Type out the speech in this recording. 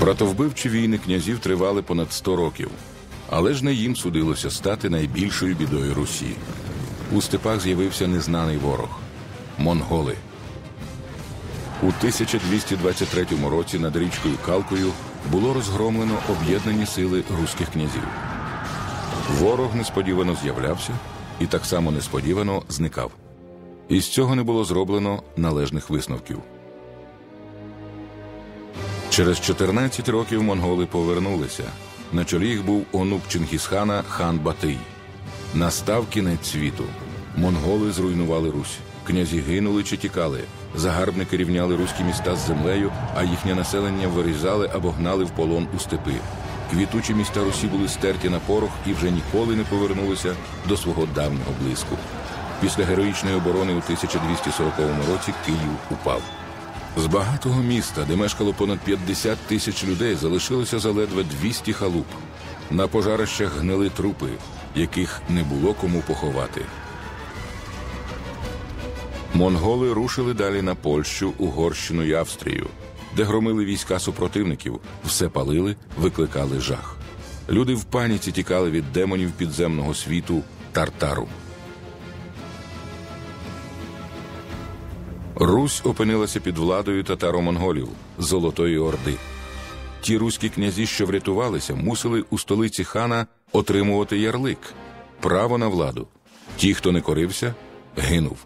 Братовбивчі війни князів тривали понад 100 років, але ж не їм судилося стати найбільшою бідою Русі. У степах з'явився незнаний ворог монголи. У 1223 році над річкою Калкою було розгромлено об'єднані сили руських князів. Ворог несподівано з'являвся і так само несподівано зникав. Із цього не було зроблено належних висновків. Через 14 років монголи повернулися. На чолі їх був онук Чингісхана хан Батий. Настав кінець світу. Монголи зруйнували Русь. Князі гинули чи тікали. Загарбники рівняли руські міста з землею, а їхнє населення вирізали або гнали в полон у степи. Квітучі міста Русі були стерті на порох і вже ніколи не повернулися до свого давнього блиску. Після героїчної оборони у 1240 році Київ упав. З багатого міста, де мешкало понад 50 тисяч людей, залишилося заледве 200 халуп. На пожарищах гнили трупи, яких не було кому поховати. Монголи рушили далі на Польщу, Угорщину і Австрію, де громили війська супротивників, все палили, викликали жах. Люди в паніці тікали від демонів підземного світу Тартару. Русь опинилася під владою татаро-монголів Золотої Орди. Ті руські князі, що врятувалися, мусили у столиці хана отримувати ярлик, право на владу. Ті, хто не корився, гинув.